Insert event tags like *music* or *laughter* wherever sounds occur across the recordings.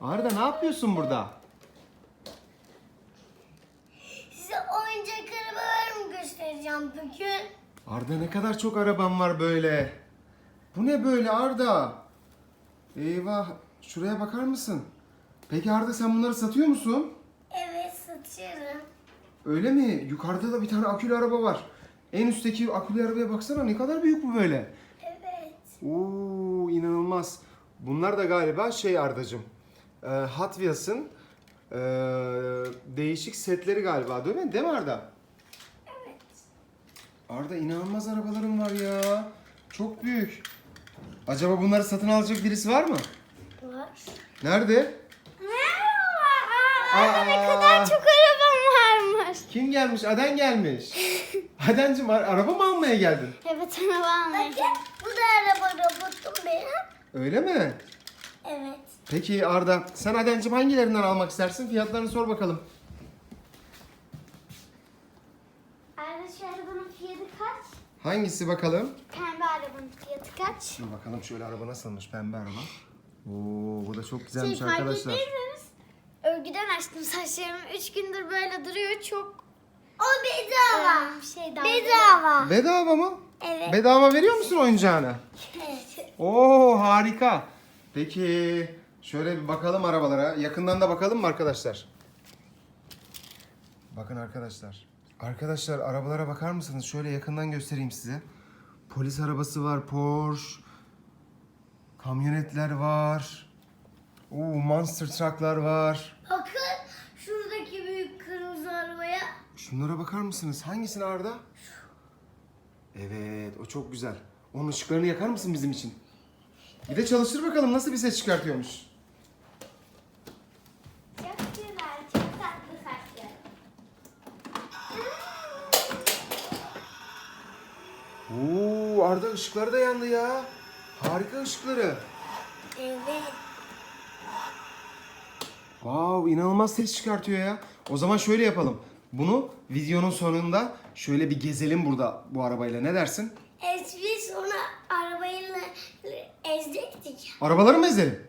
Arda ne yapıyorsun burada? Size oyuncak arabalarımı göstereceğim bugün. Arda ne kadar çok araban var böyle. Bu ne böyle Arda? Eyvah. Şuraya bakar mısın? Peki Arda sen bunları satıyor musun? Evet satıyorum. Öyle mi? Yukarıda da bir tane akülü araba var. En üstteki akülü arabaya baksana ne kadar büyük bu böyle. Evet. Oo inanılmaz. Bunlar da galiba şey Ardacığım. E, Hot Wheels'ın e, değişik setleri galiba değil mi? Değil mi Arda? Evet. Arda inanılmaz arabalarım var ya. Çok büyük. Acaba bunları satın alacak birisi var mı? Var. Nerede? Merhaba. Ne Aa. kadar çok arabam varmış. Kim gelmiş? Aden gelmiş. *laughs* Adencim ar- araba mı almaya geldin? Evet araba almaya Bu da araba robotum benim. Öyle mi? Evet. Peki Arda sen Adencim hangilerinden almak istersin? Fiyatlarını sor bakalım. Arada şu arabanın fiyatı kaç? Hangisi bakalım? Pembe arabanın fiyatı kaç? Dur bakalım şöyle araba nasılmış pembe araba. Oo bu da çok güzelmiş Şey fark arkadaşlar. ettiyseniz örgüden açtım saçlarım. Üç gündür böyle duruyor çok. O bedava. şey daha bedava. Bedava mı? Evet. Bedava veriyor musun oyuncağını? evet. Oo harika. Peki şöyle bir bakalım arabalara. Yakından da bakalım mı arkadaşlar? Bakın arkadaşlar. Arkadaşlar arabalara bakar mısınız? Şöyle yakından göstereyim size. Polis arabası var, Porsche. Kamyonetler var. Oo monster trucklar var. Bakın şuradaki büyük kırmızı arabaya. Şunlara bakar mısınız? Hangisini Arda? Evet, o çok güzel. Onun ışıklarını yakar mısın bizim için? Bir de çalıştır bakalım nasıl bir ses çıkartıyormuş. Çok güzel, çok tatlı saçlar. Oo, Arda ışıkları da yandı ya. Harika ışıkları. Evet. Wow, inanılmaz ses çıkartıyor ya. O zaman şöyle yapalım. Bunu videonun sonunda şöyle bir gezelim burada bu arabayla. Ne dersin? Biz sonra arabayla ezecektik. Arabaları mı ezelim?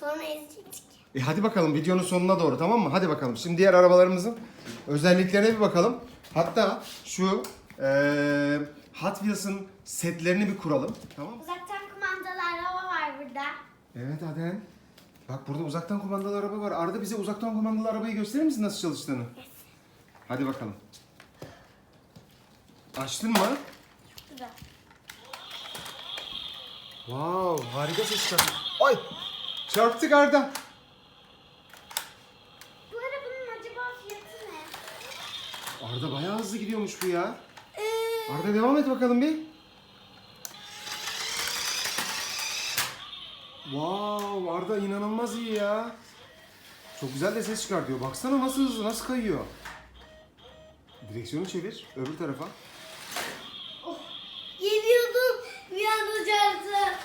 Sonra ezecektik. E hadi bakalım videonun sonuna doğru tamam mı? Hadi bakalım. Şimdi diğer arabalarımızın özelliklerine bir bakalım. Hatta şu eee Hot Wheels'ın setlerini bir kuralım. Tamam mı? Uzaktan kumandalı araba var burada. Evet Aden. Bak burada uzaktan kumandalı araba var. Arda bize uzaktan kumandalı arabayı gösterir misin nasıl çalıştığını? Hadi bakalım. Açtın mı? Güzel. Wow, harika ses çıkarttı. Ay! Çarptık Arda. Bu arabanın acaba fiyatı ne? Arda bayağı hızlı gidiyormuş bu ya. Arda devam et bakalım bir. Wow, Arda inanılmaz iyi ya. Çok güzel de ses çıkartıyor. Baksana nasıl hızlı, nasıl kayıyor. Direksiyonu çevir, öbür tarafa. Geliyordum bir anda çarptı.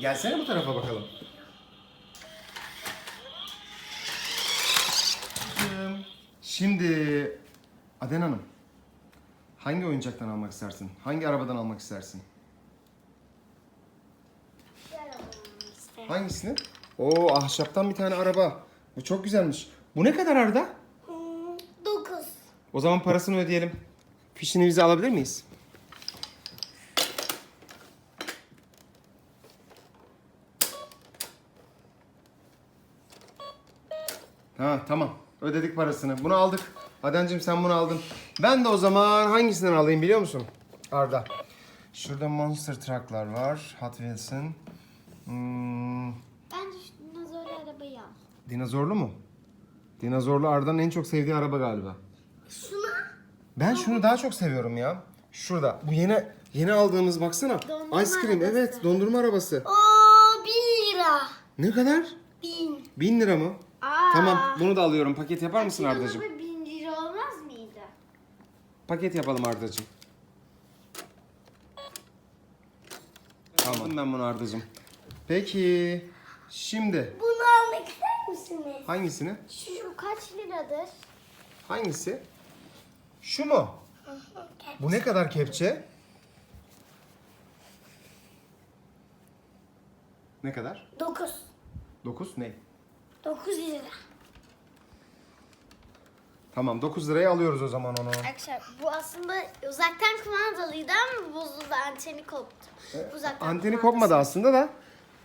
Gelsene bu tarafa bakalım. Şimdi Aden Hanım, hangi oyuncaktan almak istersin? Hangi arabadan almak istersin? Hangisini? Oo ahşaptan bir tane araba. Bu çok güzelmiş. Bu ne kadar Arda? Hmm, Dokuz. O zaman parasını ödeyelim. Fişini bize alabilir miyiz? Ha tamam. Ödedik parasını. Bunu aldık. Adencim sen bunu aldın. Ben de o zaman hangisinden alayım biliyor musun? Arda. Şurada Monster Truck'lar var. Hot Wheels'ın. Hmm, Bence şu dinozorlu arabayı al. dinozorlu mu? Dinozorlu Arda'nın en çok sevdiği araba galiba. Şuna Ben şunu daha çok seviyorum ya. Şurada. Bu yeni yeni aldığımız baksana. Dondurma Ice cream. arabası. Evet, dondurma arabası. o bin lira. Ne kadar? Bin. Bin lira mı? Aa. Tamam, bunu da alıyorum. Paket yapar mısın Ardacığım? Araba bin lira olmaz mıydı? Paket yapalım Ardacığım. Tamam ben bunu Ardacığım. Peki. Şimdi Bunu almak ister misiniz? hangisini? Şu kaç liradır? Hangisi? Şu mu? Bu ne kadar kepçe? Ne kadar? Dokuz. 9 ne? 9 lira. Tamam 9 liraya alıyoruz o zaman onu. Arkadaşlar bu aslında uzaktan kumandalıydı ama bozuldu anteni koptu. Uzaktan Anteni kumandası. kopmadı aslında da.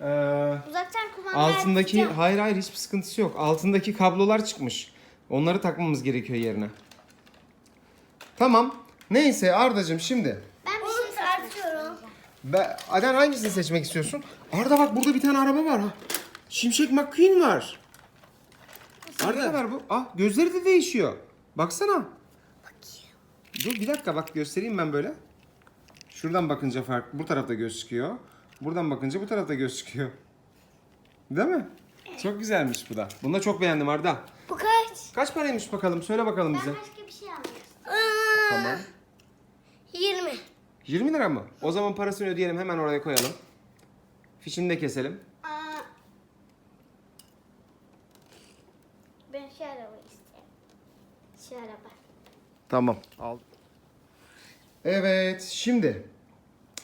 Ee, Uzaktan kumanda altındaki yapacağım. hayır hayır hiçbir sıkıntısı yok. Altındaki kablolar çıkmış. Onları takmamız gerekiyor yerine. Tamam. Neyse Ardacığım şimdi. Ben bir şey tartıyorum. Ben, Aden hangisini seçmek istiyorsun? Arda bak burada bir tane araba var ha. Şimşek McQueen var. Arda var bu. Ah gözleri de değişiyor. Baksana. Dur bir dakika bak göstereyim ben böyle. Şuradan bakınca fark bu tarafta göz çıkıyor. Buradan bakınca bu tarafta göz çıkıyor. Değil mi? Çok güzelmiş bu da. Bunu da çok beğendim Arda. Bu kaç? Kaç paraymış bakalım? Söyle bakalım bize. başka bir şey almak Tamam. 20. 20 lira mı? O zaman parasını ödeyelim hemen oraya koyalım. Fişini de keselim. Aa, ben şu arabayı istiyorum. Şu araba. Tamam. Al. Evet, şimdi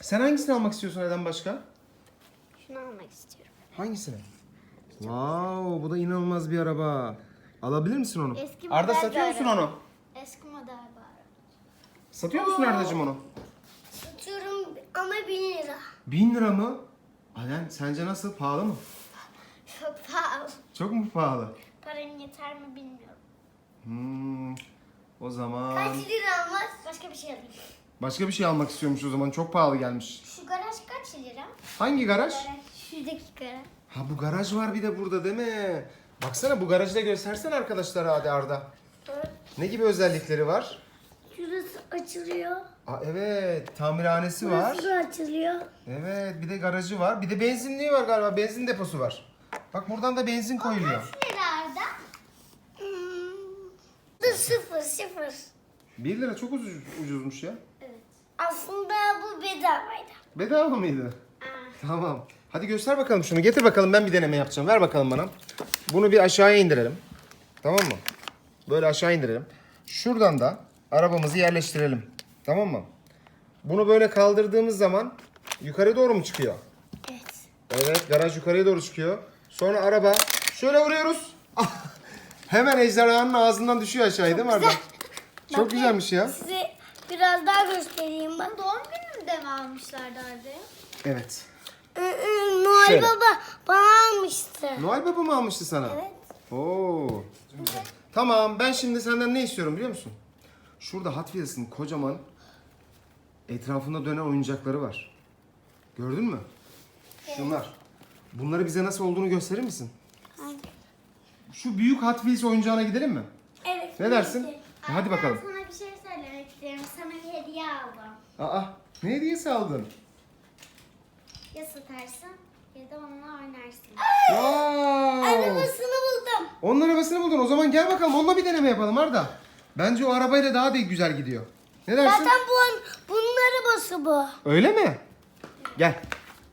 sen hangisini almak istiyorsun neden başka? Şunu almak istiyorum. Hangisini? Wow, bu da inanılmaz bir araba. Alabilir misin onu? Eski Arda model satıyor bir musun araba. onu? Eski model var. Satıyor musun Ardacığım onu? Satıyorum ama 1000 lira. Bin lira mı? Alen sence nasıl? Pahalı mı? Çok pahalı. Çok mu pahalı? Param yeter mi bilmiyorum. Hmm, o zaman lira almaz? Başka bir şey alayım. başka bir şey almak istiyormuş o zaman. Çok pahalı gelmiş. Şu garaj kaç lira? Hangi garaj? Şuradaki garaj. Ha bu garaj var bir de burada değil mi? Baksana bu garajı da göstersene arkadaşlara hadi Arda. Ne gibi özellikleri var? Şurası açılıyor. Aa, evet tamirhanesi var. Burası da açılıyor. Evet bir de garajı var. Bir de benzinliği var galiba. Benzin deposu var. Bak buradan da benzin koyuluyor. lirada? Hmm. Sıfır sıfır. 1 lira çok ucuz, ucuzmuş ya. Evet. Aslında bu bedavaydı. Bedava mıydı? Tamam. Hadi göster bakalım şunu. Getir bakalım ben bir deneme yapacağım. Ver bakalım bana. Bunu bir aşağıya indirelim. Tamam mı? Böyle aşağı indirelim. Şuradan da arabamızı yerleştirelim. Tamam mı? Bunu böyle kaldırdığımız zaman yukarı doğru mu çıkıyor? Evet. Evet garaj yukarıya doğru çıkıyor. Sonra araba şöyle vuruyoruz. *laughs* Hemen ejderhanın ağzından düşüyor aşağıya değil mi Arda? Çok güzelmiş ya. Size biraz daha göstereyim bak. Doğum gününde mi almışlardı Arda'ya? Evet. Noel Şöyle. Baba bana almıştı. Noel Baba mı almıştı sana? Evet. Oo. Tamam ben şimdi senden ne istiyorum biliyor musun? Şurada Hot Wheels'ın kocaman etrafında dönen oyuncakları var. Gördün mü? Şunlar. Bunları bize nasıl olduğunu gösterir misin? Şu büyük Hot Wheels oyuncağına gidelim mi? Evet. Ne dersin? Hadi bakalım. Ben sana bir şey söylemek istiyorum. Sana bir hediye aldım. Aa, ne hediyesi aldın? Ya satarsın ya da onunla oynarsın. Wow. Arabasını buldum. Onun arabasını buldun. O zaman gel bakalım onunla bir deneme yapalım Arda. Bence o arabayla daha da güzel gidiyor. Ne dersin? Zaten bu, bunun arabası bu. Öyle mi? Gel.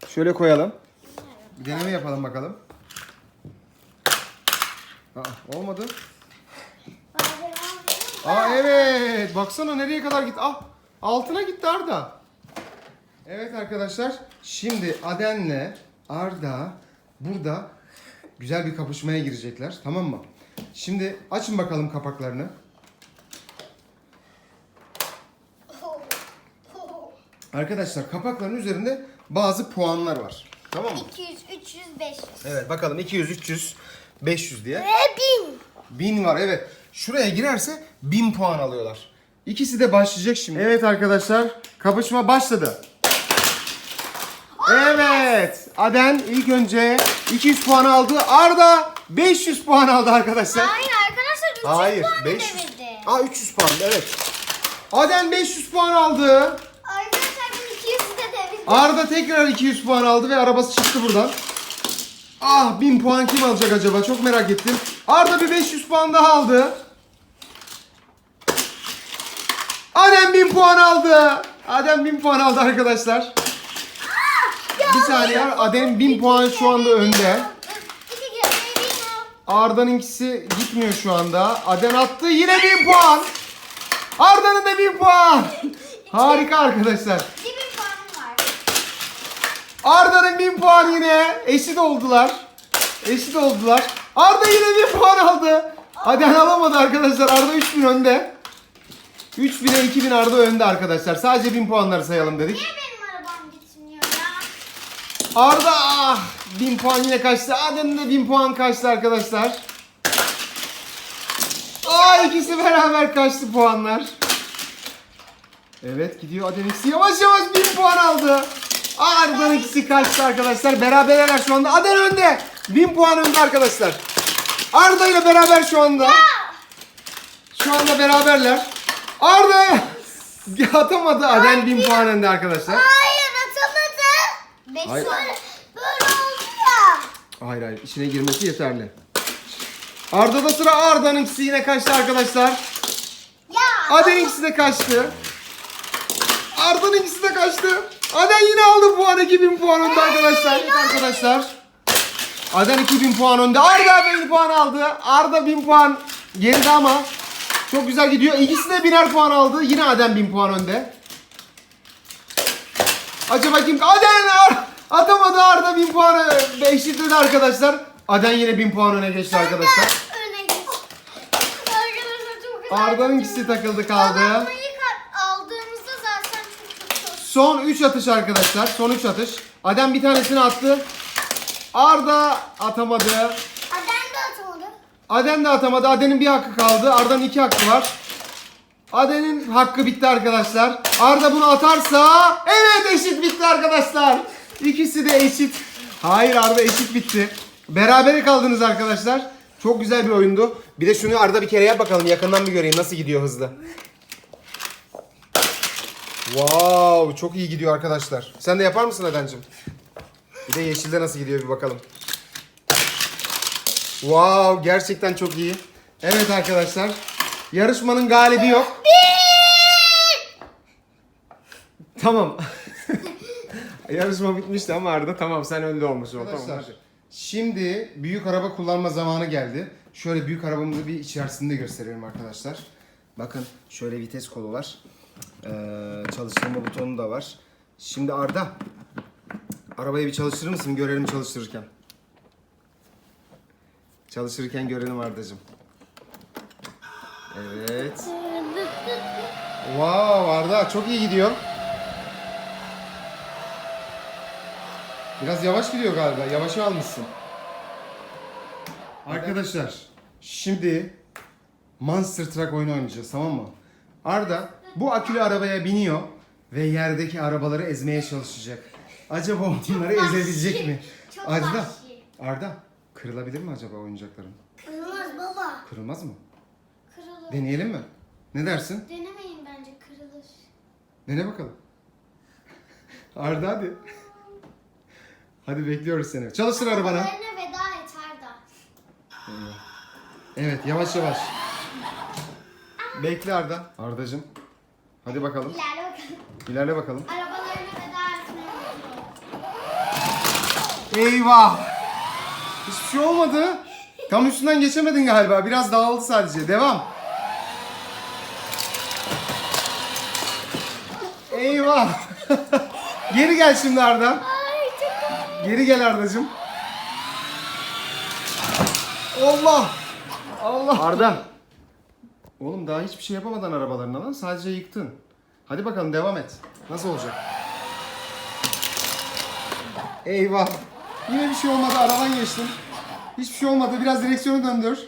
Şöyle koyalım. Bir deneme yapalım bakalım. Aa, olmadı. Aa evet. Baksana nereye kadar gitti. Ah altına gitti Arda. Evet arkadaşlar. Şimdi Aden'le Arda burada güzel bir kapışmaya girecekler. Tamam mı? Şimdi açın bakalım kapaklarını. Arkadaşlar kapakların üzerinde bazı puanlar var. Tamam mı? 200, 300, 500. Evet bakalım 200, 300, 500 diye. Ve 1000. 1000 var evet. Şuraya girerse 1000 puan alıyorlar. İkisi de başlayacak şimdi. Evet arkadaşlar kapışma başladı. Evet. Aden ilk önce 200 puan aldı. Arda 500 puan aldı arkadaşlar. Hayır arkadaşlar 300 Hayır puan 500. devirdi. Aa 300 puan evet. Aden 500 puan aldı. Arkadaşlar ben 200'ü de devirdim. Arda tekrar 200 puan aldı ve arabası çıktı buradan. Ah 1000 puan kim alacak acaba? Çok merak ettim. Arda bir 500 puan daha aldı. Adem 1000 puan aldı. Adem 1000 puan aldı arkadaşlar. Bir saniye Adem 1000 puan şu anda önde. Arda'nınkisi gitmiyor şu anda. Aden attı yine 1000 puan. Arda'nın da 1000 puan. Harika arkadaşlar. 2000 puanım var. Arda'nın 1000 puan yine eşit oldular. Eşit oldular. Arda yine bir puan aldı. Aden alamadı arkadaşlar. Arda 3000 önde. 3000'e 2000 Arda önde arkadaşlar. Sadece 1000 puanları sayalım dedik. Niye benim arabam gitmiyor ya? Arda ah, 1000 puan yine kaçtı. Adem de 1000 puan kaçtı arkadaşlar. Aa ikisi beraber kaçtı puanlar. Evet gidiyor Adem ikisi yavaş yavaş 1000 puan aldı. Arda'nın ikisi kaçtı arkadaşlar. Beraberler şu anda. Adem önde. 1000 puan önde arkadaşlar. Arda ile beraber şu anda. Şu anda beraberler. Arda *laughs* atamadı. Adem 1000 puan önde arkadaşlar. Hayır atamadı. Beş Hayır. böyle, böyle oldu ya. Hayır hayır içine girmesi yeterli. Arda'da sıra Arda'nın ikisi yine kaçtı arkadaşlar. Ya. Aden ikisi de kaçtı. Arda'nın ikisi de kaçtı. Aden yine aldı puan 2000 puan önde arkadaşlar. Evet arkadaşlar. Aden 2000 puan önde. Arda 1000 puan aldı. Arda 1000 puan geride ama çok güzel gidiyor. İkisi de birer puan aldı. Yine Aden 1000 puan önde. Acaba kim? Aden atamadı Arda 1000 puanı eşitledi arkadaşlar. Aden yine 1000 puan öne geçti arkadaşlar. Arda'nın ikisi takıldı kaldı. Babamla ilk at- aldığımızda zaten çok kötü. Son 3 atış arkadaşlar. Son 3 atış. Adem bir tanesini attı. Arda atamadı. Adem de atamadı. Adem de atamadı. Aden'in bir hakkı kaldı. Arda'nın iki hakkı var. Aden'in hakkı bitti arkadaşlar. Arda bunu atarsa evet eşit bitti arkadaşlar. İkisi de eşit. Hayır Arda eşit bitti. Berabere kaldınız arkadaşlar. Çok güzel bir oyundu. Bir de şunu Arda bir kere yap bakalım. Yakından bir göreyim nasıl gidiyor hızlı. Wow, çok iyi gidiyor arkadaşlar. Sen de yapar mısın Aden'cim? Bir de yeşilde nasıl gidiyor bir bakalım. Wow, gerçekten çok iyi. Evet arkadaşlar. Yarışmanın galibi yok. *laughs* Tamam. *laughs* Yarışma bitmişti ama Arda tamam sen önde olmuşsun. Tamam, hadi. Şimdi büyük araba kullanma zamanı geldi. Şöyle büyük arabamızı bir içerisinde gösterelim arkadaşlar. Bakın şöyle vites kolu var. Ee, çalıştırma butonu da var. Şimdi Arda arabayı bir çalıştırır mısın? Görelim çalıştırırken. Çalışırken görelim Arda'cığım. Evet. Wow Arda çok iyi gidiyor. Biraz yavaş gidiyor galiba. Yavaşa almışsın. Arkadaşlar şimdi Monster Truck oyunu oynayacağız tamam mı? Arda bu akülü arabaya biniyor ve yerdeki arabaları ezmeye çalışacak. Acaba onları ezebilecek mi? Çok Arda, vahşi. Arda kırılabilir mi acaba oyuncakların? Kırılmaz baba. Kırılmaz mı? Kırılır. Deneyelim mi? Ne dersin? Denemeyin bence kırılır. Dene bakalım. Arda hadi. Hadi bekliyoruz seni. Çalıştır arabanı. Arabalarına veda et Arda. Evet yavaş yavaş. Bekle Arda. Ardacığım. Hadi bakalım. İlerle bakalım. İlerle bakalım. Veda etmeye. Eyvah. Hiçbir şey olmadı. Tam üstünden geçemedin galiba. Biraz dağıldı sadece. Devam. Eyvah. *laughs* Geri gel şimdi Arda. Geri gel Ardacığım. Allah. Allah. Arda. Oğlum daha hiçbir şey yapamadan arabalarına lan. Sadece yıktın. Hadi bakalım devam et. Nasıl olacak? Eyvah. Yine bir şey olmadı. Aradan geçtin. Hiçbir şey olmadı. Biraz direksiyonu döndür.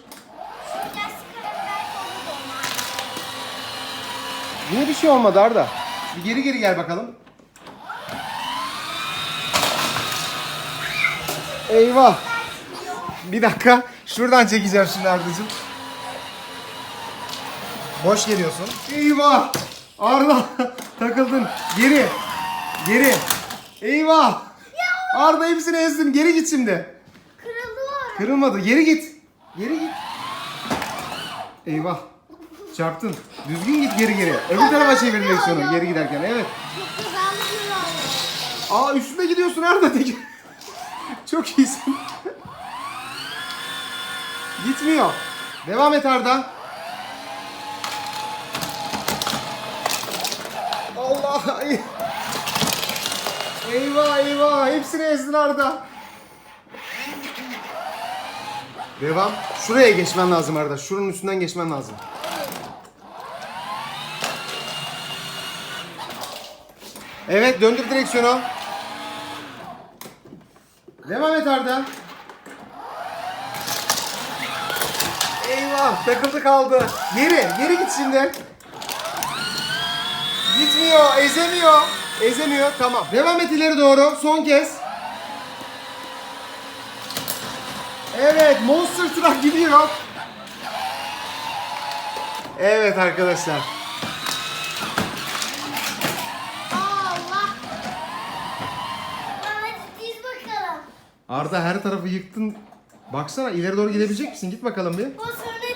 Yine bir şey olmadı Arda. Bir geri geri gel bakalım. Eyvah. Bir dakika. Şuradan çekeceğim şimdi Arda'cığım. Boş geliyorsun. Eyvah. Arda *laughs* takıldın. Geri. Geri. Eyvah. Arda hepsini ezdim. Geri git şimdi. Kırıldı o. Kırılmadı. Geri git. Geri git. Eyvah. Çarptın. Düzgün git geri geri. Öbür tarafa çevir direksiyonu geri giderken. Evet. Çok kazandı kırıldı. Aa üstüne gidiyorsun Arda. Tek- *laughs* Çok iyisin. Gitmiyor. Devam et Arda. Allah. ey- Eyvah eyvah. Hepsini ezdin Arda. Devam. Şuraya geçmen lazım Arda. Şunun üstünden geçmen lazım. Evet döndür direksiyonu. Devam et Arda. Eyvah takıldı kaldı. Geri geri git şimdi. Gitmiyor ezemiyor. Ezemiyor tamam. Devam et ileri doğru son kez. Evet Monster Truck gidiyor. Evet arkadaşlar. Allah. Hadi diz bakalım. Arda her tarafı yıktın. Baksana ileri doğru gidebilecek misin? Git bakalım bir. O sonra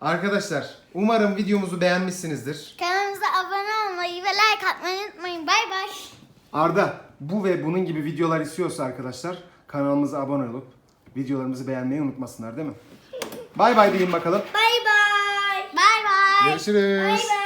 Arkadaşlar umarım videomuzu beğenmişsinizdir. Kanalımıza abone olmayı ve like atmayı unutmayın. Bay bay. Arda bu ve bunun gibi videolar istiyorsa arkadaşlar kanalımıza abone olup videolarımızı beğenmeyi unutmasınlar değil mi? Bay bay diyeyim bakalım. Bay bay. Bay bay. Görüşürüz. Bay bay.